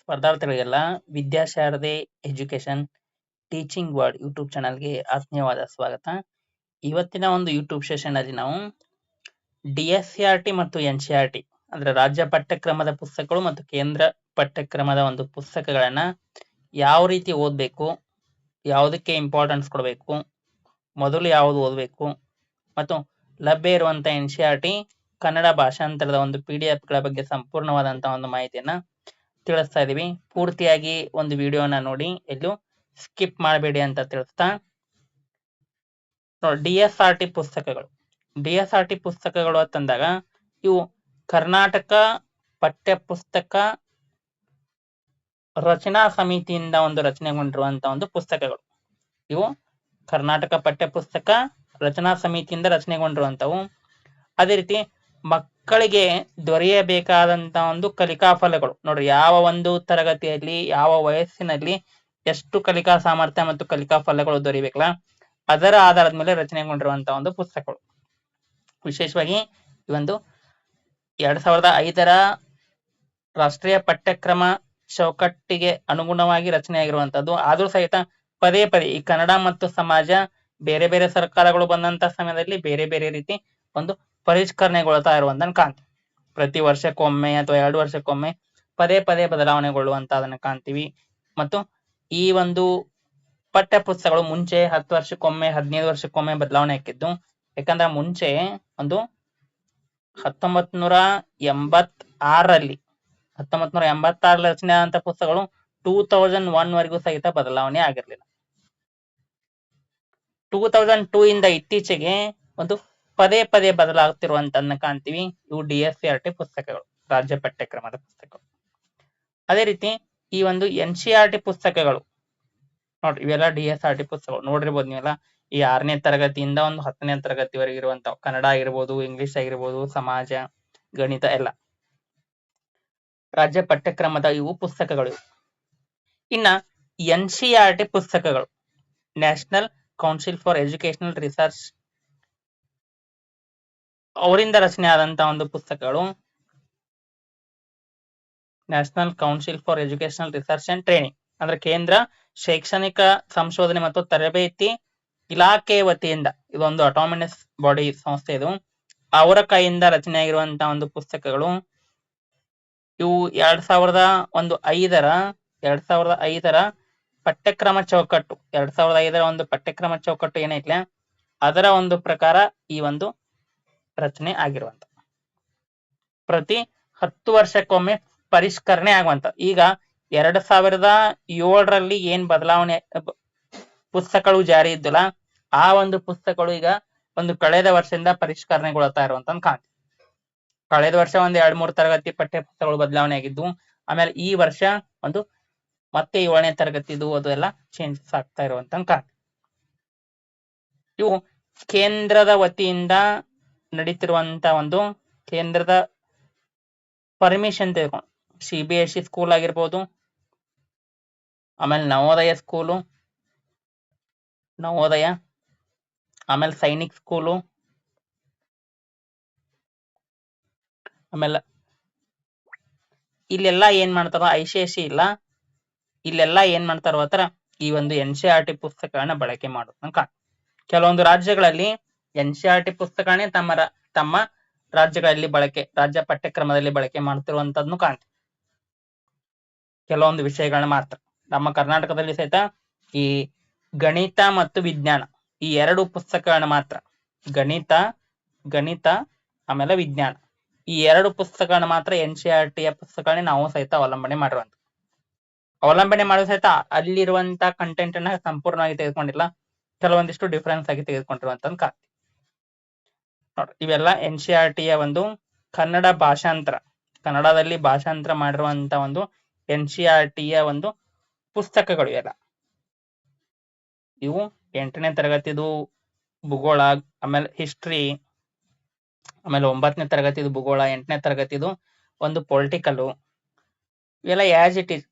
ಸ್ಪರ್ಧಾರ್ಥಿಗಳಿಗೆಲ್ಲ Vidyasharade education teaching word YouTube ಚಾನಲ್ಗೆ ಆತ್ಮೀಯವಾದ ಸ್ವಾಗತ. ಇವತ್ತಿನ ಒಂದು ಯೂಟ್ಯೂಬ್ ಸೆಷನ್ ಅಲ್ಲಿ ನಾವು ಡಿ ಎಸ್ ಟಿ ಮತ್ತು ಎನ್ ಸಿ ಟಿ ಅಂದ್ರೆ ರಾಜ್ಯ ಪಠ್ಯಕ್ರಮದ ಪುಸ್ತಕಗಳು ಮತ್ತು ಕೇಂದ್ರ ಪಠ್ಯಕ್ರಮದ ಒಂದು ಪುಸ್ತಕಗಳನ್ನ ಯಾವ ರೀತಿ ಓದಬೇಕು, ಯಾವುದಕ್ಕೆ ಇಂಪಾರ್ಟೆನ್ಸ್ ಕೊಡಬೇಕು, ಮೊದಲು ಯಾವುದು ಓದಬೇಕು ಮತ್ತು ಲಭ್ಯ ಇರುವಂತ ಎನ್ ಟಿ ಕನ್ನಡ ಭಾಷಾಂತರದ ಒಂದು ಪಿ ಡಿ ಬಗ್ಗೆ ಸಂಪೂರ್ಣವಾದಂತಹ ಒಂದು ಮಾಹಿತಿಯನ್ನ ತಿಳಿಸ್ತಾ ಇದೀವಿ. ಪೂರ್ತಿಯಾಗಿ ಒಂದು ವಿಡಿಯೋನ ನೋಡಿ, ಎಲ್ಲೂ ಸ್ಕಿಪ್ ಮಾಡಬೇಡಿ ಅಂತ ತಿಳಿಸ್ತಾ. ಡಿ ಎಸ್ ಆರ್ ಟಿ ಪುಸ್ತಕಗಳು. ಡಿ ಎಸ್ ಆರ್ ಟಿ ಪುಸ್ತಕಗಳು ಅಂತಂದಾಗ ಇವು ಕರ್ನಾಟಕ ಪಠ್ಯ ಪುಸ್ತಕ ರಚನಾ ಸಮಿತಿಯಿಂದ ಒಂದು ರಚನೆಗೊಂಡಿರುವಂತಹ ಒಂದು ಪುಸ್ತಕಗಳು. ಇವು ಕರ್ನಾಟಕ ಪಠ್ಯ ಪುಸ್ತಕ ರಚನಾ ಸಮಿತಿಯಿಂದ ರಚನೆಗೊಂಡಿರುವಂತವು ಅದೇ ರೀತಿ ಮಕ್ಕಳಿಗೆ ದೊರೆಯಬೇಕಾದಂತ ಒಂದು ಕಲಿಕಾ ಫಲಗಳು ನೋಡ್ರಿ, ಯಾವ ಒಂದು ತರಗತಿಯಲ್ಲಿ, ಯಾವ ವಯಸ್ಸಿನಲ್ಲಿ ಎಷ್ಟು ಕಲಿಕಾ ಸಾಮರ್ಥ್ಯ ಮತ್ತು ಕಲಿಕಾ ಫಲಗಳು ದೊರೆಯಬೇಕಲ್ಲ, ಅದರ ಆಧಾರದ ಮೇಲೆ ರಚನೆಗೊಂಡಿರುವಂತಹ ಒಂದು ಪುಸ್ತಕಗಳು. ವಿಶೇಷವಾಗಿ ಈ ಒಂದು ಎರಡ್ ಸಾವಿರದ ಐದರ ರಾಷ್ಟ್ರೀಯ ಪಠ್ಯಕ್ರಮ ಚೌಕಟ್ಟಿಗೆ ಅನುಗುಣವಾಗಿ ರಚನೆಯಾಗಿರುವಂತದ್ದು ಆದ್ರೂ ಸಹಿತ ಪದೇ ಪದೇ ಈ ಕನ್ನಡ ಮತ್ತು ಸಮಾಜ ಬೇರೆ ಬೇರೆ ಸರ್ಕಾರಗಳು ಬಂದಂತ ಸಮಯದಲ್ಲಿ ಬೇರೆ ಬೇರೆ ರೀತಿ ಒಂದು ಪರಿಷ್ಕರಣೆಗೊಳ್ತಾ ಇರುವಂತನ್ ಕಾಣ್ತೀವಿ. ಪ್ರತಿ ವರ್ಷಕ್ಕೊಮ್ಮೆ ಅಥವಾ ಎರಡು ವರ್ಷಕ್ಕೊಮ್ಮೆ ಪದೇ ಪದೇ ಬದಲಾವಣೆಗೊಳ್ಳುವಂತ ಅದನ್ನ ಕಾಣ್ತೀವಿ. ಮತ್ತು ಈ ಒಂದು ಪಠ್ಯ ಪುಸ್ತಕಗಳು ಮುಂಚೆ ಹತ್ತು ವರ್ಷಕ್ಕೊಮ್ಮೆ, ಹದಿನೈದು ವರ್ಷಕ್ಕೊಮ್ಮೆ ಬದಲಾವಣೆ ಹಾಕಿದ್ದು, ಯಾಕಂದ್ರೆ ಮುಂಚೆ ಒಂದು ಹತ್ತೊಂಬತ್ ನೂರ ಎಂಬತ್ ಆರಲ್ಲಿ ಹತ್ತೊಂಬತ್ ನೂರ ಎಂಬತ್ತಾರಲ್ಲಿ ರಚನೆ ಆದಂತ ಪುಸ್ತಕಗಳು ಟೂ ತೌಸಂಡ್ ಒನ್ ವರೆಗೂ ಸಹಿತ ಬದಲಾವಣೆ ಆಗಿರ್ಲಿಲ್ಲ. ಟೂ ತೌಸಂಡ್ ಟೂ ಇಂದ ಇತ್ತೀಚೆಗೆ ಒಂದು ಪದೇ ಪದೇ ಬದಲಾಗುತ್ತಿರುವಂತನ್ನ ಕಾಣ್ತೀವಿ. ಇವು ಡಿ ಎಸ್ ಆರ್ ಟಿ ಪುಸ್ತಕಗಳು, ರಾಜ್ಯ ಪಠ್ಯಕ್ರಮದ ಪುಸ್ತಕಗಳು. ಅದೇ ರೀತಿ ಈ ಒಂದು ಎನ್ ಸಿ ಆರ್ ಟಿ ಪುಸ್ತಕಗಳು, ನೋಡ್ರಿ ಇವೆಲ್ಲ ಡಿ ಎಸ್ ಆರ್ ಟಿ ಪುಸ್ತಕಗಳು. ನೋಡಿರ್ಬೋದು ನೀವೆಲ್ಲ ಈ ಆರನೇ ತರಗತಿಯಿಂದ ಒಂದು ಹತ್ತನೇ ತರಗತಿವರೆಗೆ ಇರುವಂತ ಕನ್ನಡ ಆಗಿರ್ಬೋದು, ಇಂಗ್ಲಿಷ್ ಆಗಿರ್ಬೋದು, ಸಮಾಜ, ಗಣಿತ ಎಲ್ಲ. ರಾಜ್ಯ ಪಠ್ಯಕ್ರಮದ ಇವು ಪುಸ್ತಕಗಳು. ಇನ್ನ ಎನ್ ಸಿ ಆರ್ ಟಿ ಪುಸ್ತಕಗಳು. National council for educational research ಅವರಿಂದ ರಚನೆ ಆದಂತಹ ಒಂದು ಪುಸ್ತಕಗಳು. National council for educational research and training ಅಂದ್ರೆ ಕೇಂದ್ರ ಶೈಕ್ಷಣಿಕ ಸಂಶೋಧನೆ ಮತ್ತು ತರಬೇತಿ ಇಲಾಖೆ ವತಿಯಿಂದ ಇದೊಂದು ಅಟೋಮಿನಸ್ ಬಾಡಿ ಸಂಸ್ಥೆ ಇದು. ಅವರ ಕೈಯಿಂದ ರಚನೆಯಾಗಿರುವಂತಹ ಒಂದು ಪುಸ್ತಕಗಳು. ಇವು ಎರಡ್ ಸಾವಿರದ ಒಂದು ಐದರ, ಎರಡ್ ಸಾವಿರದ ಐದರ ಪಠ್ಯಕ್ರಮ ಚೌಕಟ್ಟು. ಎರಡ್ ಸಾವಿರದ ಐದರ ಒಂದು ಪಠ್ಯಕ್ರಮ ಚೌಕಟ್ಟು ಏನೈತ್ಲೆ? ಅದರ ಒಂದು ಪ್ರಕಾರ ಈ ಒಂದು ರಚನೆ ಆಗಿರುವಂತ. ಪ್ರತಿ ಹತ್ತು ವರ್ಷಕ್ಕೊಮ್ಮೆ ಪರಿಷ್ಕರಣೆ ಆಗುವಂತ. ಈಗ ಎರಡ್ ಸಾವಿರದ ಏಳರಲ್ಲಿ ಏನ್ ಬದಲಾವಣೆ, ಪುಸ್ತಕಗಳು ಜಾರಿ ಇದ್ದಲ್ಲ. ಆ ಒಂದು ಪುಸ್ತಕಗಳು ಈಗ ಒಂದು ಕಳೆದ ವರ್ಷದಿಂದ ಪರಿಷ್ಕರಣೆಗೊಳ್ತಾ ಇರುವಂತ ಕಾಣ್ತೀವಿ ಕಳೆದ ವರ್ಷ ಒಂದ್ ಎರಡ್ ಮೂರ್ ತರಗತಿ ಪಠ್ಯ ಪುಸ್ತಕಗಳು ಬದಲಾವಣೆ ಆಗಿದ್ದು, ಆಮೇಲೆ ಈ ವರ್ಷ ಒಂದು ಮತ್ತೆ ಏಳನೇ ತರಗತಿದು ಅದು ಎಲ್ಲ ಚೇಂಜಸ್ ಆಗ್ತಾ ಇರುವಂತ ಕಾಣ್ತೀವಿ ಇವು ಕೇಂದ್ರದ ವತಿಯಿಂದ ನಡೀತಿರುವಂತ ಒಂದು ಕೇಂದ್ರದ ಪರ್ಮಿಷನ್ ತೆಗೆದುಕೊಂಡು C B S C school ಆಗಿರ್ಬೋದು, ಆಮೇಲೆ ನವೋದಯ ಸ್ಕೂಲು ನವೋದಯ, ಆಮೇಲೆ ಸೈನಿಕ್ ಸ್ಕೂಲು ಆಮೇಲೆ ಇಲ್ಲೆಲ್ಲ ಏನ್ ಮಾಡ್ತಾರೋ ಐ ಸಿ ಎಸ್ ಇಲ್ಲ, ಇಲ್ಲೆಲ್ಲ ಏನ್ ಮಾಡ್ತಾರ ಆತರ ಈ ಒಂದು ಎನ್ ಸಿ ಆರ್ ಟಿ ಪುಸ್ತಕಗಳನ್ನ ಬಳಕೆ ಮಾಡೋದನ್ನ ಕೆಲವೊಂದು ರಾಜ್ಯಗಳಲ್ಲಿ ಆರ್ ಟಿ ಪುಸ್ತಕನೇ ತಮ್ಮ ತಮ್ಮ ರಾಜ್ಯಗಳಲ್ಲಿ ಬಳಕೆ, ರಾಜ್ಯ ಪಠ್ಯಕ್ರಮದಲ್ಲಿ ಬಳಕೆ ಮಾಡ್ತಿರುವಂತದ್ನು ಕಾಣ್ತೀವಿ ಕೆಲವೊಂದು ವಿಷಯಗಳನ್ನ ಮಾತ್ರ. ನಮ್ಮ ಕರ್ನಾಟಕದಲ್ಲಿ ಸಹಿತ ಈ ಗಣಿತ ಮತ್ತು ವಿಜ್ಞಾನ ಈ ಎರಡು ಪುಸ್ತಕಗಳನ್ನ ಮಾತ್ರ. ಗಣಿತ ಗಣಿತ, ಆಮೇಲೆ ವಿಜ್ಞಾನ. ಈ ಎರಡು ಪುಸ್ತಕಗಳನ್ನ ಮಾತ್ರ ಎನ್ ಸಿ ಆರ್ ಟಿಯ ಪುಸ್ತಕಗಳನ್ನ ನಾವು ಸಹಿತ ಅವಲಂಬನೆ ಮಾಡಿರುವಂತ ಅವಲಂಬನೆ ಮಾಡುವ ಸಹಿತ ಅಲ್ಲಿರುವಂತ ಕಂಟೆಂಟ್ ಅನ್ನ ಸಂಪೂರ್ಣವಾಗಿ ತೆಗೆದುಕೊಂಡಿಲ್ಲ. ಕೆಲವೊಂದಿಷ್ಟು ಡಿಫರೆನ್ಸ್ ಆಗಿ ತೆಗೆದುಕೊಂಡಿರುವಂತ ಕಾಣ್ತೀವಿ ನೋಡ್ರಿ ಇವೆಲ್ಲ ಎನ್ ಸಿ ಆರ್ ಟಿಯ ಒಂದು ಕನ್ನಡ ಭಾಷಾಂತರ, ಕನ್ನಡದಲ್ಲಿ ಭಾಷಾಂತರ ಮಾಡಿರುವಂತ ಒಂದು ಎನ್ ಸಿ ಆರ್ ಟಿಯ ಒಂದು ಪುಸ್ತಕಗಳು ಇವೆಲ್ಲ. ಇವು ಎಂಟನೇ ತರಗತಿದು ಭೂಗೋಳ, ಆಮೇಲೆ ಹಿಸ್ಟ್ರಿ ಆಮೇಲೆ ಒಂಬತ್ತನೇ ತರಗತಿದು ಭೂಗೋಳ, ಎಂಟನೇ ತರಗತಿದು ಒಂದು ಪೊಲಿಟಿಕಲ್ ಇವೆಲ್ಲ ಆಸ್ ಇಟ್ ಇಸ್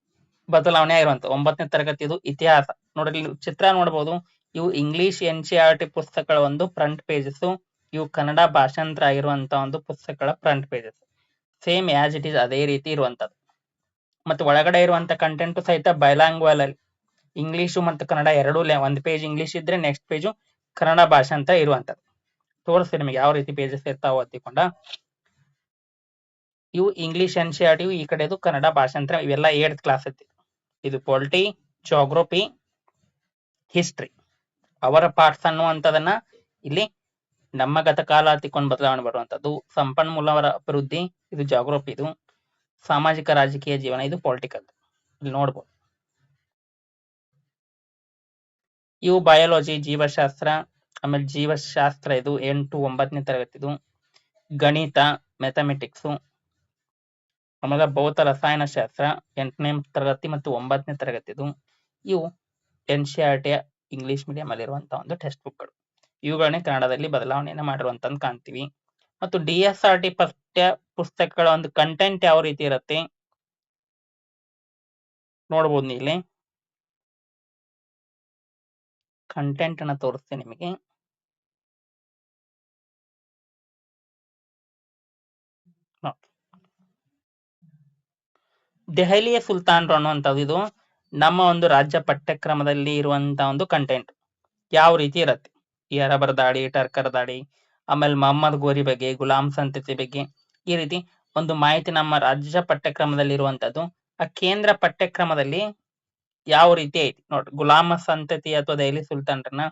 ಬದಲಾವಣೆ ಆಗಿರುವಂತ, ಒಂಬತ್ತನೇ ತರಗತಿದು ಇತಿಹಾಸ. ನೋಡ್ರಿ ಚಿತ್ರ ನೋಡಬಹುದು ಇವು English N C R T ಪುಸ್ತಕಗಳ ಒಂದು ಫ್ರಂಟ್ ಪೇಜಸ್ ಇವು ಕನ್ನಡ ಭಾಷಾಂತರ ಆಗಿರುವಂತ ಒಂದು ಪುಸ್ತಕಗಳ front pages same as it is ಅದೇ ರೀತಿ ಇರುವಂತದ್ದು. ಮತ್ತೆ ಒಳಗಡೆ ಇರುವಂತ ಕಂಟೆಂಟ್ ಸಹಿತ ಬೈಲಾಂಗ್ವಲ್ ಅಲ್ಲಿ ಇಂಗ್ಲಿಷು ಮತ್ತು ಕನ್ನಡ ಎರಡೂ ಒಂದ್ ಪೇಜ್ ಇಂಗ್ಲಿಷ್ ಇದ್ರೆ ನೆಕ್ಸ್ಟ್ ಪೇಜು ಕನ್ನಡ ಭಾಷೆ ಅಂತ ಇರುವಂತದ್ದು. ತೋರಿಸ್ತೀನಿ ನಿಮಗೆ ಯಾವ ರೀತಿ ಪೇಜಸ್ ಇರ್ತಾವ ಅತ್ತಿಕೊಂಡ. ಇವು ಇಂಗ್ಲಿಷ್ ಎನ್ ಸಿ ಆರ್ ಈ ಕಡೆದು ಕನ್ನಡ ಭಾಷಾಂತರ ಇವೆಲ್ಲ ಏಟ್ ಕ್ಲಾಸ್ ಐತಿ ಇದು ಪೊಲಿಟಿ ಜೋಗ್ರಫಿ ಹಿಸ್ಟ್ರಿ ಅವರ ಪಾರ್ಟ್ಸ್ ಅನ್ನುವಂತದನ್ನ ಇಲ್ಲಿ ನಮ್ಮ ಗತಕಾಲ ತಿಕ್ಕೊಂಡು ಬದಲಾವಣೆ ಬರುವಂತದ್ದು ಸಂಪನ್ಮೂಲವರ ಅಭಿವೃದ್ಧಿ, ಇದು ಜಾಗ್ರಫಿ ಇದು ಸಾಮಾಜಿಕ ರಾಜಕೀಯ ಜೀವನ, ಇದು ಪೊಲಿಟಿಕಲ್ ಇಲ್ಲಿ ನೋಡ್ಬೋದು. ಇವು ಬಯಾಲಜಿ ಜೀವಶಾಸ್ತ್ರ, ಆಮೇಲೆ ಜೀವಶಾಸ್ತ್ರ ಇದು ಎಂಟು, ಒಂಬತ್ತನೇ ತರಗತಿದು ಗಣಿತ ಮ್ಯಾಥಮೆಟಿಕ್ಸು ಆಮೇಲೆ ಭೌತ ರಸಾಯನಶಾಸ್ತ್ರ ಎಂಟನೇ ತರಗತಿ ಮತ್ತು ಒಂಬತ್ತನೇ ತರಗತಿದು ಇವು N C R T English medium ಅಲ್ಲಿರುವಂತಹ ಒಂದು ಟೆಕ್ಸ್ಟ್ ಬುಕ್ಗಳು ಇವುಗಳನ್ನೇ ಕನ್ನಡದಲ್ಲಿ ಬದಲಾವಣೆಯನ್ನು ಮಾಡಿರುವಂತಂದು ಕಾಣ್ತೀವಿ. ಮತ್ತು ಡಿ ಎಸ್ ಆರ್ ಟಿ ಪಠ್ಯ ಪುಸ್ತಕಗಳ ಒಂದು ಕಂಟೆಂಟ್ ಯಾವ ರೀತಿ ಇರುತ್ತೆ? ನೋಡ್ಬೋದು ಇಲ್ಲಿ. ಕಂಟೆಂಟ್ ಅನ್ನ ತೋರಿಸ್ತೀನಿ ನಿಮಗೆ. ದೆಹಲಿಯ ಸುಲ್ತಾನ್ರು ಅನ್ನುವಂಥದ್ದು ಇದು. ನಮ್ಮ ಒಂದು ರಾಜ್ಯ ಪಠ್ಯಕ್ರಮದಲ್ಲಿ ಇರುವಂತ ಒಂದು ಕಂಟೆಂಟ್ ಯಾವ ರೀತಿ ಇರತ್ತೆ? ಈ ಅರಬರ ದಾಳಿ ಟರ್ಕರ್ ದಾಳಿ ಆಮೇಲೆ ಮೊಹಮ್ಮದ್ ಗೋರಿ ಬಗ್ಗೆ ಗುಲಾಮ್ ಸಂತತಿ ಬಗ್ಗೆ ಈ ರೀತಿ ಒಂದು ಮಾಹಿತಿ ನಮ್ಮ ರಾಜ್ಯ ಪಠ್ಯಕ್ರಮದಲ್ಲಿ ಇರುವಂತದ್ದು ಆ ಕೇಂದ್ರ ಪಠ್ಯಕ್ರಮದಲ್ಲಿ ಯಾವ ರೀತಿ ಐತಿ? ನೋಡ್ರಿ ಗುಲಾಮ ಸಂತತಿ ಅಥವಾ ದೆಹಲಿ ಸುಲ್ತಾನ್ರನ್ನ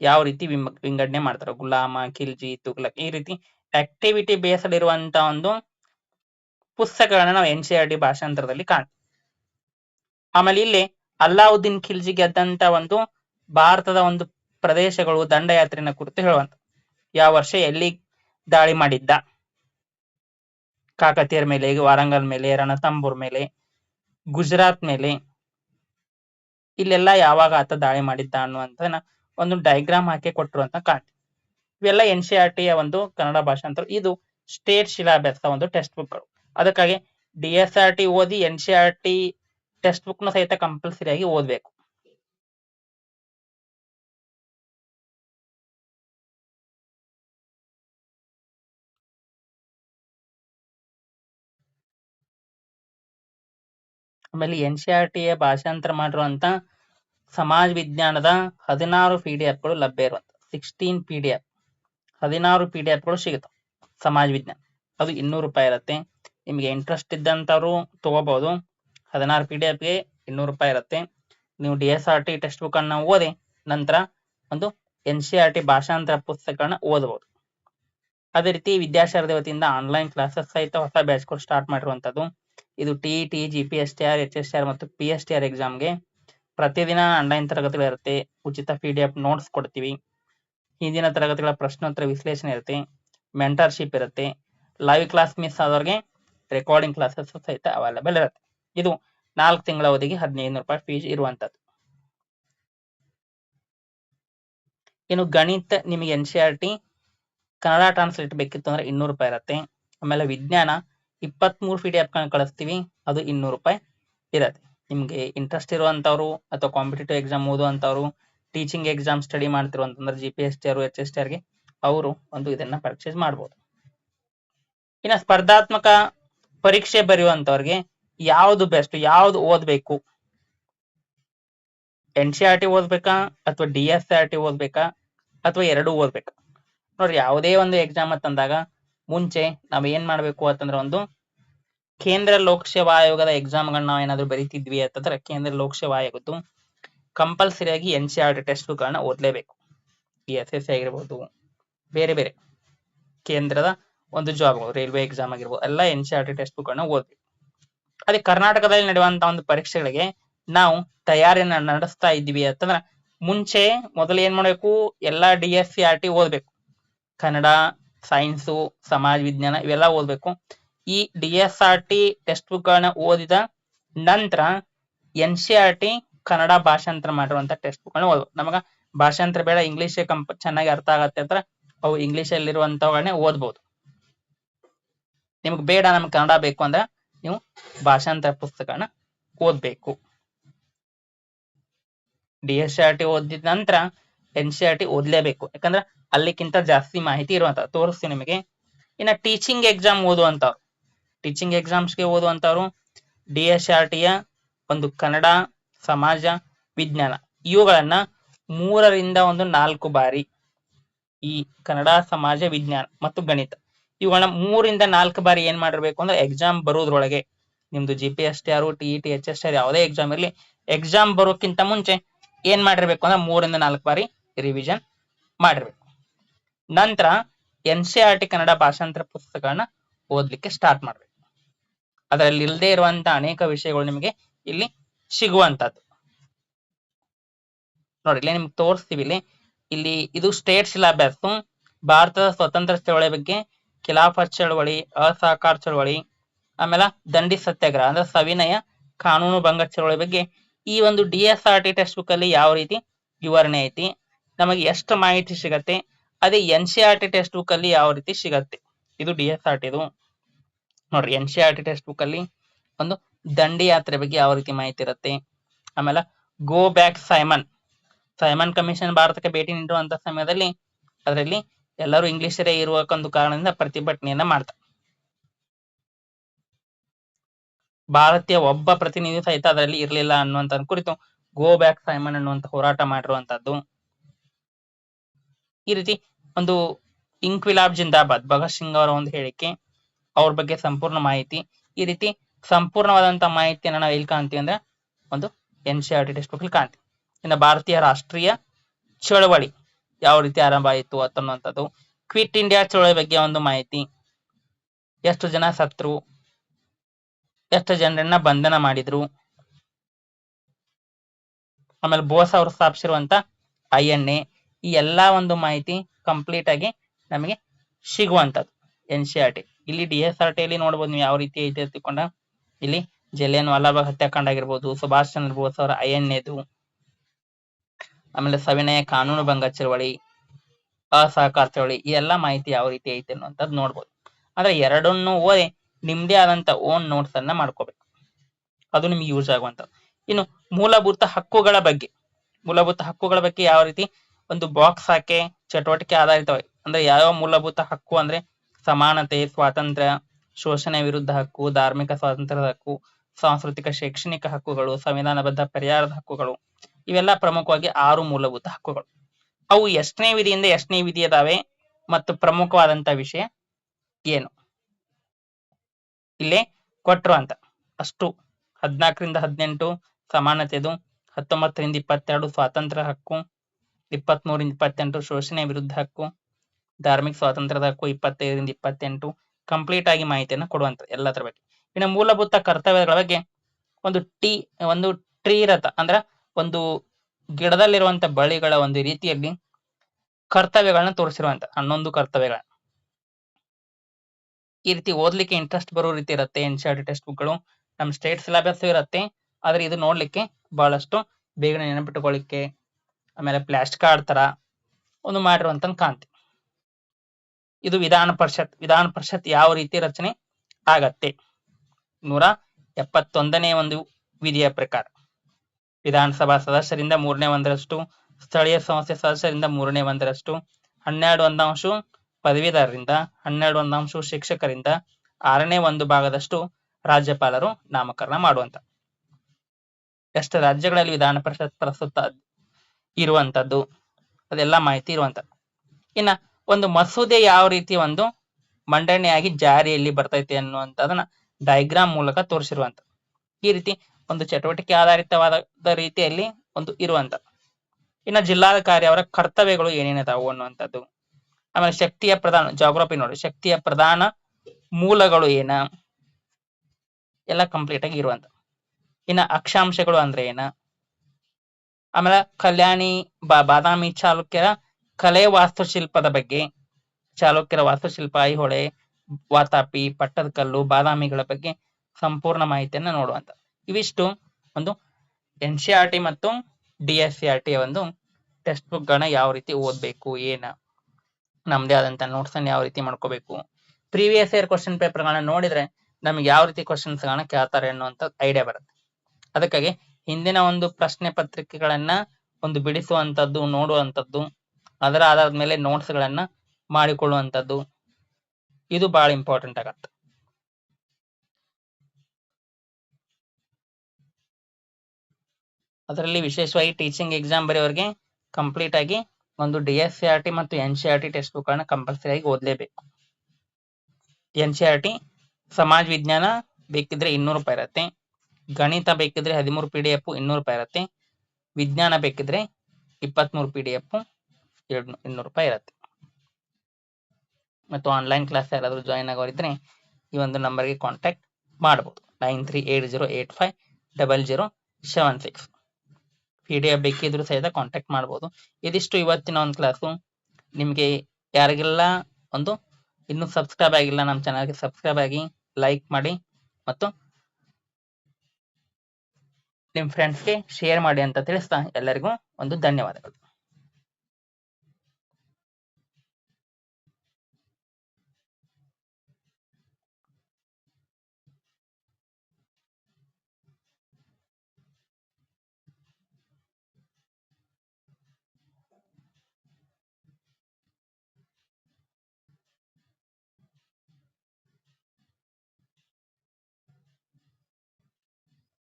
ಯಾವ ರೀತಿ ವಿಂಗ ವಿಂಗಡಣೆ ಮಾಡ್ತಾರ, ಗುಲಾಮ, ಖಿಲ್ಜಿ, ತುಗ್ಲಕ್ ಈ ರೀತಿ ಆಕ್ಟಿವಿಟಿ ಬೇಸ್ಡ್ ಇರುವಂತ ಒಂದು ಪುಸ್ತಕಗಳನ್ನ ನಾವು ಎನ್ ಸಿ ಆರ್ ಡಿ ಭಾಷಾಂತರದಲ್ಲಿ ಕಾಣ್ತೀವಿ. ಆಮೇಲೆ ಇಲ್ಲಿ ಅಲ್ಲಾವುದ್ದೀನ್ ಖಿಲ್ಜಿ ಗೆದ್ದಂತ ಒಂದು ಭಾರತದ ಒಂದು ಪ್ರದೇಶಗಳು ದಂಡಯಾತ್ರೆನ ಕುರಿತು ಹೇಳುವಂತ. ಯಾವ ವರ್ಷ ಎಲ್ಲಿ ದಾಳಿ ಮಾಡಿದ್ದ? ಕಾಕತಿಯರ ಮೇಲೆ, ವಾರಂಗಲ್ ಮೇಲೆ, ರಣತಂಬೂರ್ ಮೇಲೆ, ಗುಜರಾತ್ ಮೇಲೆ. ಇಲ್ಲೆಲ್ಲಾ ಯಾವಾಗ ಆತ ದಾಳಿ ಮಾಡಿದ್ದ ಅನ್ನುವಂತ ಒಂದು ಡೈಗ್ರಾಮ್ ಹಾಕಿ ಕೊಟ್ಟಿರುವಂತ ಕಾಣ್ತೀವಿ ಇವೆಲ್ಲ ಎನ್ ಸಿ ಆರ್ ಟಿಯ ಒಂದು ಕನ್ನಡ ಭಾಷಾಂತರ ಇದು ಸ್ಟೇಟ್ ಶಿಲಾಭ್ಯಾಸದ ಒಂದು ಟೆಕ್ಸ್ಟ್ ಬುಕ್ಗಳು ಅದಕ್ಕಾಗಿ ಡಿ ಎಸ್ ಆರ್ ಟಿ ಓದಿ N C R T text ಬುಕ್ನ ಸಹಿತ ಕಂಪಲ್ಸರಿ ಆಗಿ ಓದ್ಬೇಕು. ಆಮೇಲೆ ಎನ್ ಸಿ ಆರ್ ಟಿ ಭಾಷಾಂತರ ಮಾಡಿರುವಂತ ಸಮಾಜ ವಿಜ್ಞಾನದ ಹದಿನಾರು ಪಿ ಡಿ ಎಫ್ಗಳು ಲಭ್ಯ ಇರುವಂತ ಸಿಕ್ಸ್ಟೀನ್ ಪಿ ಡಿ ಎಫ್, ಹದಿನಾರು ಪಿ ಡಿ ಎಫ್ಗಳು ಸಿಗುತ್ತವೆ ಸಮಾಜ ವಿಜ್ಞಾನ. ಅದು ಇನ್ನೂರು ರೂಪಾಯಿ ಇರುತ್ತೆ. ನಿಮಗೆ ಇಂಟ್ರೆಸ್ಟ್ ಇದ್ದಂಥವ್ರು ತಗೋಬಹುದು ಹದಿನಾರು ಪಿ ಡಿ ಎಫ್ಗೆ ಇನ್ನೂರು ರೂಪಾಯಿ ಇರುತ್ತೆ. ನೀವು D S R T text book ಅನ್ನ ಓದಿ ನಂತರ ಒಂದು ಎನ್ ಸಿ ಆರ್ ಟಿ ಭಾಷಾಂತರ ಪುಸ್ತಕಗಳನ್ನ ಓದಬಹುದು ಅದೇ ರೀತಿ ವಿದ್ಯಾಶಾರದ ವತಿಯಿಂದ ಆನ್ಲೈನ್ ಕ್ಲಾಸಸ್ ಸಹಿತ ಹೊಸ ಬ್ಯಾಚ್ ಬ್ಯಾಚ್ಗಳು ಸ್ಟಾರ್ಟ್ ಮಾಡಿರುವಂತದ್ದು. ಇದು T T G P S T R H S T R ಮತ್ತು ಪಿ ಎಸ್ ಟಿ ಆರ್ ಎಕ್ಸಾಮ್ಗೆ ಪ್ರತಿದಿನ ಆನ್ಲೈನ್ ತರಗತಿಗಳು ಇರುತ್ತೆ. ಉಚಿತ ಪಿ ಡಿ ಎಫ್ ನೋಟ್ಸ್ ಕೊಡ್ತೀವಿ. ಹಿಂದಿನ ತರಗತಿಗಳ ಪ್ರಶ್ನೋತ್ತರ ವಿಶ್ಲೇಷಣೆ ಇರುತ್ತೆ. ಮೆಂಟರ್ಶಿಪ್ ಇರುತ್ತೆ. ಲೈವ್ ಕ್ಲಾಸ್ ಮಿಸ್ ಆದವ್ರಿಗೆ ರೆಕಾರ್ಡಿಂಗ್ ಕ್ಲಾಸಸ್ ಸಹಿತ ಅವೈಲೇಬಲ್ ಇರುತ್ತೆ. ಇದು ನಾಲ್ಕು ತಿಂಗಳ ಅವಧಿಗೆ ಹದಿನೈದು ರೂಪಾಯಿ ಫೀಸ್ ಇರುವಂತದ್ದು ಇನ್ನು ಗಣಿತ ನಿಮಗೆ N C R T Kannada translate ಬೇಕಿತ್ತು ಅಂದ್ರೆ ಇನ್ನೂರು ರೂಪಾಯಿ ಇರುತ್ತೆ. ಆಮೇಲೆ ವಿಜ್ಞಾನ ಇಪ್ಪತ್ಮೂರು ಪಿ ಡಿ ಎಫ್ ಕಳಿಸ್ತೀವಿ, ಅದು ಇನ್ನೂರು ರೂಪಾಯಿ ಇರುತ್ತೆ. ನಿಮ್ಗೆ ಇಂಟ್ರೆಸ್ಟ್ ಇರುವಂತವ್ರು ಅಥವಾ ಕಾಂಪಿಟೇಟಿವ್ ಎಕ್ಸಾಮ್ ಓದುವಂತವ್ರು teaching exam study ಮಾಡ್ತಿರುವಂತಂದ್ರೆ G P S T R H S T ಆರ್ಗೆ ಅವರು ಒಂದು ಇದನ್ನ ಪರ್ಚೇಸ್ ಮಾಡ್ಬೋದು. ಇನ್ನ ಸ್ಪರ್ಧಾತ್ಮಕ ಪರೀಕ್ಷೆ ಬರೆಯುವಂತವ್ರಿಗೆ ಯಾವ್ದು ಬೆಸ್ಟ್ ಯಾವ್ದು ಓದ್ಬೇಕು? ಎನ್ ಸಿ ಆರ್ ಟಿ ಓದ್ಬೇಕಾ ಅಥವಾ ಡಿ ಎಸ್ ಆರ್ ಟಿ ಓದ್ಬೇಕಾ ಅಥವಾ ಎರಡು ಓದ್ಬೇಕಾ? ನೋಡ್ರಿ, ಯಾವುದೇ ಒಂದು ಎಕ್ಸಾಮ್ ಅಂತಂದಾಗ ಮುಂಚೆ ನಾವ್ ಏನ್ ಮಾಡ್ಬೇಕು ಅಂತಂದ್ರೆ ಒಂದು ಕೇಂದ್ರ ಲೋಕಸೇವಾ ಆಯೋಗದ ಎಕ್ಸಾಮ್ ಗಳನ್ನ ನಾವು ಏನಾದ್ರು ಬರೀತಿದ್ವಿ ಅಂತಂದ್ರೆ ಕೇಂದ್ರ ಲೋಕಸೇವಾ ಆಯೋಗದ್ದು ಕಂಪಲ್ಸರಿ ಆಗಿ N C R T test book ಗಳನ್ನ ಓದ್ಲೇಬೇಕು ಎಸ್ ಎಸ್ ಆಗಿರ್ಬೋದು, ಬೇರೆ ಬೇರೆ ಕೇಂದ್ರದ ಒಂದು ಜಾಬ್ ರೈಲ್ವೆ ಎಕ್ಸಾಮ್ ಆಗಿರ್ಬೋದು, ಎಲ್ಲ N C R T test book ಗಳನ್ನ ಓದ್ಬೇಕು. ಅದೇ ಕರ್ನಾಟಕದಲ್ಲಿ ನಡೆಯುವಂತ ಒಂದು ಪರೀಕ್ಷೆಗಳಿಗೆ ನಾವು ತಯಾರಿಯನ್ನ ನಡೆಸ್ತಾ ಇದ್ದೀವಿ ಅಂತಂದ್ರೆ ಮುಂಚೆ ಮೊದಲು ಏನ್ ಮಾಡ್ಬೇಕು, ಎಲ್ಲಾ D S C R T ಓದ್ಬೇಕು. ಕನ್ನಡ ಸೈನ್ಸು, ಸಮಾಜ ವಿಜ್ಞಾನ ಇವೆಲ್ಲ ಓದ್ಬೇಕು. ಈ D S R T text book ಗಳನ್ನ ಓದಿದ ನಂತರ N C R T Kannada ಭಾಷಾಂತರ ಮಾಡಿರುವಂತ ಟೆಕ್ಸ್ಟ್ ಬುಕ್ ಗಳನ್ನ ಓದ್ಬೇಕು. ನಮಗ ಭಾಷಾಂತರ ಬೇಡ, ಇಂಗ್ಲಿಷ್ ಕಂಪ್, ಚೆನ್ನಾಗಿ ಅರ್ಥ ಆಗತ್ತೆ ಅಂತ ಅವು ಇಂಗ್ಲಿಷ್ ಅಲ್ಲಿರುವಂತವನ್ನೇ ಓದ್ಬೋದು. ನಿಮ್ಗೆ ಬೇಡ ನಮ್ಗೆ ಕನ್ನಡ ಬೇಕು ಅಂದ್ರೆ ನೀವು ಭಾಷಾಂತರ ಪುಸ್ತಕನ ಓದ್ಬೇಕು. ಡಿ ಎಸ್ ಆರ್ ಟಿ ಓದಿದ ನಂತರ ಎನ್ ಸಿ ಆರ್ ಟಿ ಓದ್ಲೇಬೇಕು. ಯಾಕಂದ್ರೆ ಅಲ್ಲಿಕ್ಕಿಂತ ಜಾಸ್ತಿ ಮಾಹಿತಿ ಇರುವಂತ, ತೋರಿಸ್ತೀನಿ ನಿಮಗೆ. ಇನ್ನ ಟೀಚಿಂಗ್ ಎಕ್ಸಾಮ್ ಓದುವಂತವ್ರು ಟೀಚಿಂಗ್ ಎಕ್ಸಾಮ್ಸ್ಗೆ ಓದುವಂತವ್ರು ಡಿ ಎಸ್ ಆರ್ ಟಿಯ ಒಂದು ಕನ್ನಡ, ಸಮಾಜ, ವಿಜ್ಞಾನ, ಇವುಗಳನ್ನ ಮೂರರಿಂದ ಒಂದು ನಾಲ್ಕು ಬಾರಿ ಈ ಕನ್ನಡ, ಸಮಾಜ, ವಿಜ್ಞಾನ ಮತ್ತು ಗಣಿತ ಇವುಗಳನ್ನ ಮೂರಿಂದ ನಾಲ್ಕು ಬಾರಿ ಏನ್ ಮಾಡಿರ್ಬೇಕು ಅಂದ್ರೆ ಎಕ್ಸಾಮ್ ಬರೋದ್ರೊಳಗೆ. ನಿಮ್ದು G P S T R T T H S R ಯಾವುದೇ ಎಕ್ಸಾಮ್ ಇರಲಿ ಎಕ್ಸಾಮ್ ಬರೋಕ್ಕಿಂತ ಮುಂಚೆ ಏನ್ ಮಾಡಿರ್ಬೇಕು ಅಂದ್ರೆ ಮೂರಿಂದ ನಾಲ್ಕು ಬಾರಿ ರಿವಿಷನ್ ಮಾಡಿರ್ಬೇಕು. ನಂತರ N C R T Kannada ಭಾಷಾಂತರ ಪುಸ್ತಕಗಳನ್ನ ಓದ್ಲಿಕ್ಕೆ ಸ್ಟಾರ್ಟ್ ಮಾಡ್ಬೇಕು. ಅದರಲ್ಲಿ ಇಲ್ಲದೆ ಇರುವಂತ ಅನೇಕ ವಿಷಯಗಳು ನಿಮಗೆ ಇಲ್ಲಿ ಸಿಗುವಂತದ್ದು. ನೋಡಿ, ಇಲ್ಲಿ ನಿಮ್ಗೆ ತೋರಿಸ್ತೀವಿ ಇಲ್ಲಿ. ಇಲ್ಲಿ ಇದು ಸ್ಟೇಟ್ ಸಿಲಾಬಸ್ ಭಾರತದ ಸ್ವತಂತ್ರ ಚಳವಳಿ ಬಗ್ಗೆ ಖಿಲಾಫತ್ ಚಳವಳಿ ಅಸಹಕಾರ ಚಳವಳಿ, ಆಮೇಲೆ ದಂಡಿ ಸತ್ಯಾಗ್ರಹ, ಅಂದ್ರೆ ಸವಿನಯ ಕಾನೂನು ಭಂಗ ಚಳವಳಿ ಬಗ್ಗೆ ಈ ಒಂದು D S R T text book ಅಲ್ಲಿ ಯಾವ ರೀತಿ ವಿವರಣೆ ಐತಿ, ನಮಗೆ ಎಷ್ಟು ಮಾಹಿತಿ ಸಿಗತ್ತೆ ಅದೇ N C R T text book ಅಲ್ಲಿ ಯಾವ ರೀತಿ ಸಿಗತ್ತೆ? ಇದು ಡಿ ಎಸ್ ಆರ್ ಟಿದು ನೋಡ್ರಿ N C R T text book ಅಲ್ಲಿ ಒಂದು ದಂಡಿ ಯಾತ್ರೆ ಬಗ್ಗೆ ಯಾವ ರೀತಿ ಮಾಹಿತಿ ಇರುತ್ತೆ? ಆಮೇಲೆ go back Simon Simon commission ಭಾರತಕ್ಕೆ ಭೇಟಿ ನೀಡುವಂತ ಸಮಯದಲ್ಲಿ ಅದರಲ್ಲಿ ಎಲ್ಲರೂ ಇಂಗ್ಲಿಷರೇ ಇರುವ ಒಂದು ಕಾರಣದಿಂದ ಪ್ರತಿಭಟನೆಯನ್ನ ಮಾಡ್ತಾರೆ ಭಾರತೀಯ ಒಬ್ಬ ಪ್ರತಿನಿಧಿ ಸಹಿತ ಅದರಲ್ಲಿ ಇರಲಿಲ್ಲ ಅನ್ನುವಂತ ಕುರಿತು ಗೋ ಬ್ಯಾಕ್ ಸೈಮನ್ ಅನ್ನುವಂತ ಹೋರಾಟ ಮಾಡಿರುವಂತದ್ದು. ಈ ರೀತಿ ಒಂದು ಇಂಕ್ವಿಲಾಬ್ ಜಿಂದಾಬಾದ್. ಭಗತ್ ಸಿಂಗ್ ಅವರ ಒಂದು ಹೇಳಿಕೆ, ಅವ್ರ ಬಗ್ಗೆ ಸಂಪೂರ್ಣ ಮಾಹಿತಿ. ಈ ರೀತಿ ಸಂಪೂರ್ಣವಾದಂತ ಮಾಹಿತಿಯನ್ನ ನಾವು ಎಲ್ಲಿ ಕಾಣ್ತೀವಿ ಅಂದ್ರೆ ಒಂದು N C R T text book ಅಲ್ಲಿ ಕಾಣ್ತೀವಿ. ಇನ್ನು ಭಾರತೀಯ ರಾಷ್ಟ್ರೀಯ ಚಳವಳಿ ಯಾವ ರೀತಿ ಆರಂಭ ಆಯಿತು ಅನ್ನುವಂಥದ್ದು ಕ್ವಿಟ್ ಇಂಡಿಯಾ ಚಳವಳಿ ಬಗ್ಗೆ ಒಂದು ಮಾಹಿತಿ. ಎಷ್ಟು ಜನ ಸತ್ರು, ಎಷ್ಟು ಜನರನ್ನ ಬಂಧನ ಮಾಡಿದ್ರು. ಆಮೇಲೆ ಬೋಸ್ ಅವರು ಸ್ಥಾಪಿಸಿರುವಂತ ಐ ಎನ್ ಎ. ಈ ಎಲ್ಲಾ ಒಂದು ಮಾಹಿತಿ ಕಂಪ್ಲೀಟ್ ಆಗಿ ನಮಗೆ ಸಿಗುವಂತದ್ದು ಎನ್ ಸಿ ಆರ್ ಟಿ. ಇಲ್ಲಿ ಡಿ ಎಸ್ ಆರ್ ಟಿ ಅಲ್ಲಿ ನೋಡಬಹುದು ನೀವು ಯಾವ ರೀತಿ ಐತೆ ತಿಳ್ಕೊಂಡ. ಇಲ್ಲಿ ಜಲಿಯನ್ ವಾಲಾಬಾಗ್ ಹತ್ಯಾಕಾಂಡ ಆಗಿರ್ಬೋದು, ಸುಭಾಷ್ ಚಂದ್ರ ಬೋಸ್ ಅವರ ಐಎನ್ಎದು ಎನ್ ಎದು ಆಮೇಲೆ ಸವಿನಯ ಕಾನೂನು ಭಂಗ ಚಳವಳಿ ಅಸಹಕಾರ ಚಳವಳಿ, ಈ ಎಲ್ಲಾ ಮಾಹಿತಿ ಯಾವ ರೀತಿ ಐತೆ ಅನ್ನುವಂಥದ್ದು ನೋಡ್ಬೋದು. ಆದ್ರೆ ಎರಡನ್ನು ಓದಿ ನಿಮ್ದೇ ಆದಂತ ಓನ್ ನೋಟ್ಸ್ ಅನ್ನ ಮಾಡ್ಕೋಬೇಕು. ಅದು ನಿಮ್ಗೆ ಯೂಸ್ ಆಗುವಂತ ಇನ್ನು ಮೂಲಭೂತ ಹಕ್ಕುಗಳ ಬಗ್ಗೆ, ಮೂಲಭೂತ ಹಕ್ಕುಗಳ ಬಗ್ಗೆ ಯಾವ ರೀತಿ ಒಂದು ಬಾಕ್ಸ್ ಹಾಕಿ ಚಟುವಟಿಕೆ ಆಧಾರಿತವಾಗಿ ಅಂದ್ರೆ ಯಾವ ಮೂಲಭೂತ ಹಕ್ಕು ಅಂದ್ರೆ ಸಮಾನತೆ, ಸ್ವಾತಂತ್ರ್ಯ, ಶೋಷಣೆ ವಿರುದ್ಧ ಹಕ್ಕು, ಧಾರ್ಮಿಕ ಸ್ವಾತಂತ್ರ್ಯದ ಹಕ್ಕು, ಸಾಂಸ್ಕೃತಿಕ, ಶೈಕ್ಷಣಿಕ ಹಕ್ಕುಗಳು, ಸಂವಿಧಾನಬದ್ಧ ಪರಿಹಾರದ ಹಕ್ಕುಗಳು. ಇವೆಲ್ಲ ಪ್ರಮುಖವಾಗಿ ಆರು ಮೂಲಭೂತ ಹಕ್ಕುಗಳು. ಅವು ಎಷ್ಟನೇ ವಿಧಿಯಿಂದ ಎಷ್ಟನೇ ವಿಧಿ ಅದಾವೆ ಮತ್ತು ಪ್ರಮುಖವಾದಂತ ವಿಷಯ ಏನು? ಇಲ್ಲಿ ಕೊಟ್ರು ಅಂತ. ಅಷ್ಟು. ಹದಿನಾಲ್ಕರಿಂದ ಹದಿನೆಂಟು, ಸಮಾನತೆದು. ಹತ್ತೊಂಬತ್ತರಿಂದ ಇಪ್ಪತ್ತೆರಡು, ಸ್ವಾತಂತ್ರ್ಯ ಹಕ್ಕು. ಇಪ್ಪತ್ತ್ ಮೂರಿಂದ ಇಪ್ಪತ್ತೆಂಟು ಶೋಷಣೆ ವಿರುದ್ಧ ಹಕ್ಕು, ಧಾರ್ಮಿಕ ಸ್ವಾತಂತ್ರ್ಯದ ಹಕ್ಕು ಇಪ್ಪತ್ತೈದರಿಂದ ಇಪ್ಪತ್ತೆಂಟು ಕಂಪ್ಲೀಟ್ ಆಗಿ ಮಾಹಿತಿಯನ್ನು ಕೊಡುವಂತ ಎಲ್ಲದರ ಬಗ್ಗೆ. ಇನ್ನು ಮೂಲಭೂತ ಕರ್ತವ್ಯಗಳ ಬಗ್ಗೆ ಒಂದು ಟಿ, ಒಂದು ಟ್ರೀ ರಥ ಅಂದ್ರ ಒಂದು ಗಿಡದಲ್ಲಿರುವಂತ ಬಳ್ಳಿಗಳ ಒಂದು ರೀತಿಯಲ್ಲಿ ಕರ್ತವ್ಯಗಳನ್ನ ತೋರಿಸಿರುವಂತ, ಹನ್ನೊಂದು ಕರ್ತವ್ಯಗಳ ಈ ರೀತಿ ಓದ್ಲಿಕ್ಕೆ ಇಂಟ್ರೆಸ್ಟ್ ಬರೋ ರೀತಿ ಇರುತ್ತೆ ಎನ್ ಸಿ ಟೆಕ್ಸ್ಟ್ ಬುಕ್ಗಳು ನಮ್ಮ ಸ್ಟೇಟ್ ಸಿಲೆಬಸ್ ಇರುತ್ತೆ, ಆದ್ರೆ ಇದು ನೋಡ್ಲಿಕ್ಕೆ ಬಹಳಷ್ಟು ಬೇಗನೆ ನೆನಪಿಟ್ಟುಕೊಳ್ಳಿಕ್ಕೆ ಆಮೇಲೆ ಪ್ಲಾಸ್ಟಿಕ್ ಕಾರ್ಡ್ ತರ ಒಂದು ಮಾಡಿರುವಂತ ಕಾಂತಿ ಇದು ವಿಧಾನ ಪರಿಷತ್ ವಿಧಾನ ಪರಿಷತ್ ಯಾವ ರೀತಿ ರಚನೆ ಆಗತ್ತೆ? ನೂರ ಎಪ್ಪತ್ತೊಂದನೇ ಒಂದು ವಿಧಿಯ ಪ್ರಕಾರ. ವಿಧಾನಸಭಾ ಸದಸ್ಯರಿಂದ ಮೂರನೇ ಒಂದರಷ್ಟು, ಸ್ಥಳೀಯ ಸಂಸ್ಥೆ ಸದಸ್ಯರಿಂದ ಮೂರನೇ ಒಂದರಷ್ಟು, ಹನ್ನೆರಡು ಒಂದಾಂಶ ಪದವೀಧರರಿಂದ, ಹನ್ನೆರಡು ಒಂದಾಂಶ ಶಿಕ್ಷಕರಿಂದ, ಆರನೇ ಒಂದು ಭಾಗದಷ್ಟು ರಾಜ್ಯಪಾಲರು ನಾಮಕರಣ ಮಾಡುವಂತ. ಎಷ್ಟು ರಾಜ್ಯಗಳಲ್ಲಿ ವಿಧಾನ ಪರಿಷತ್ ಪ್ರಸ್ತುತ ಇರುವಂತದ್ದು. ಅದೆಲ್ಲ ಮಾಹಿತಿ ಇರುವಂತ. ಇನ್ನ ಒಂದು ಮಸೂದೆ ಯಾವ ರೀತಿ ಒಂದು ಮಂಡನೆಯಾಗಿ ಜಾರಿಯಲ್ಲಿ ಬರ್ತೈತೆ ಅನ್ನುವಂಥದ್ದನ್ನ ಡೈಗ್ರಾಮ್ ಮೂಲಕ ತೋರಿಸಿರುವಂತ. ಈ ರೀತಿ ಒಂದು ಚಟುವಟಿಕೆ ಆಧಾರಿತವಾದ ರೀತಿಯಲ್ಲಿ ಒಂದು ಇರುವಂತ. ಇನ್ನ ಜಿಲ್ಲಾಧಿಕಾರಿ ಅವರ ಕರ್ತವ್ಯಗಳು ಏನೇನಿದಾವು ಅನ್ನುವಂಥದ್ದು. ಆಮೇಲೆ ಶಕ್ತಿಯ ಪ್ರಧಾನ ಜಾಗ್ರಫಿ ನೋಡಿ. ಶಕ್ತಿಯ ಪ್ರಧಾನ ಮೂಲಗಳು ಏನ? ಎಲ್ಲ ಕಂಪ್ಲೀಟ್ ಆಗಿ ಇರುವಂತ. ಇನ್ನ ಅಕ್ಷಾಂಶಗಳು ಅಂದ್ರೆ ಏನ? ಆಮೇಲೆ ಕಲ್ಯಾಣಿ ಬಾ ಬಾದಾಮಿ ಚಾಲುಕ್ಯರ ಕಲೆ ವಾಸ್ತುಶಿಲ್ಪದ ಬಗ್ಗೆ, ಚಾಲುಕ್ಯರ ವಾಸ್ತುಶಿಲ್ಪ, ಐಹೊಳೆ, ವಾತಾಪಿ ಪಟ್ಟದಕಲ್ಲು ಬಾದಾಮಿಗಳ ಬಗ್ಗೆ ಸಂಪೂರ್ಣ ಮಾಹಿತಿಯನ್ನ ನೋಡುವಂತ. ಇವಿಷ್ಟು ಒಂದು ಎನ್ ಸಿ ಆರ್ ಟಿ ಮತ್ತು D S C R T ಒಂದು ಟೆಕ್ಸ್ಟ್ ಬುಕ್ ಗಳನ್ನ ಯಾವ ರೀತಿ ಓದ್ಬೇಕು, ಏನ, ನಮ್ದೇ ಆದಂತ ನೋಟ್ಸ್ ಅನ್ನ ಯಾವ ರೀತಿ ಮಾಡ್ಕೋಬೇಕು. ಪ್ರೀವಿಯಸ್ ಇಯರ್ ಕ್ವಶನ್ ಪೇಪರ್ ಗಳನ್ನ ನೋಡಿದ್ರೆ ನಮ್ಗೆ ಯಾವ ರೀತಿ ಕ್ವಶನ್ಸ್ ಗಳನ್ನ ಕೇಳ್ತಾರೆ ಅನ್ನುವಂತ ಐಡಿಯಾ ಬರುತ್ತೆ. ಅದಕ್ಕಾಗಿ ಹಿಂದಿನ ಒಂದು ಪ್ರಶ್ನೆ ಪತ್ರಿಕೆಗಳನ್ನ ಒಂದು ಬಿಡಿಸುವಂತದ್ದು ನೋಡುವಂತದ್ದು ಅದರ ಆಧಾರದ ಮೇಲೆ ನೋಟ್ಸ್ ಗಳನ್ನ ಮಾಡಿಕೊಳ್ಳುವಂತದ್ದು ಇದು ಬಹಳ ಇಂಪಾರ್ಟೆಂಟ್ ಆಗತ್ತೆ. ಅದರಲ್ಲಿ ವಿಶೇಷವಾಗಿ ಟೀಚಿಂಗ್ ಎಕ್ಸಾಮ್ ಬರೆಯವರಿಗೆ ಕಂಪ್ಲೀಟ್ ಆಗಿ ಒಂದು ಡಿ ಎಸ್ ಆರ್ ಟಿ ಮತ್ತು N C R T text book ಅನ್ನ ಕಂಪಲ್ಸರಿ ಆಗಿ ಓದಲೇಬೇಕು. ಎನ್ ಸಿ ಆರ್ ಟಿ ಸಮಾಜ ವಿಜ್ಞಾನ ಬೇಕಿದ್ರೆ ಇನ್ನೂರು ರೂಪಾಯಿ ಇರುತ್ತೆ. ಗಣಿತ ಬೇಕಿದ್ರೆ ಹದಿಮೂರು ಪಿ ಡಿ ಎಫ್ ಇನ್ನೂರು ರೂಪಾಯಿ ಇರುತ್ತೆ. ವಿಜ್ಞಾನ ಬೇಕಿದ್ರೆ ಇಪ್ಪತ್ಮೂರು ಪಿ ಡಿ ಎಫ್ ಇನ್ನೂರು ರೂಪಾಯಿ ಇರುತ್ತೆ. ಮತ್ತು ಆನ್ಲೈನ್ ಕ್ಲಾಸ್ ಯಾರಾದರೂ ಜಾಯಿನ್ ಆಗೋರಿದ್ರೆ ಈ ಒಂದು ನಂಬರ್ಗೆ ಕಾಂಟ್ಯಾಕ್ಟ್ ಮಾಡ್ಬೋದು. Nine three eight zero eight five double zero seven six P D F ಬೇಕಿದ್ರು ಸಹಿತ ಕಾಂಟ್ಯಾಕ್ಟ್ ಮಾಡ್ಬೋದು. ಇದಿಷ್ಟು ಇವತ್ತಿನ ಒಂದು ಕ್ಲಾಸು ನಿಮಗೆ ಯಾರಿಗೆಲ್ಲ ಒಂದು ಇನ್ನೂ ಸಬ್ಸ್ಕ್ರೈಬ್ ಆಗಿಲ್ಲ ನಮ್ಮ ಚಾನಲ್ಗೆ ಸಬ್ಸ್ಕ್ರೈಬ್ ಆಗಿ ಲೈಕ್ ಮಾಡಿ ಮತ್ತು ನಿಮ್ಮ ಫ್ರೆಂಡ್ಸ್ಗೆ ಶೇರ್ ಮಾಡಿ ಅಂತ ತಿಳಿಸ್ತಾ ಎಲ್ಲರಿಗೂ ಒಂದು ಧನ್ಯವಾದಗಳು.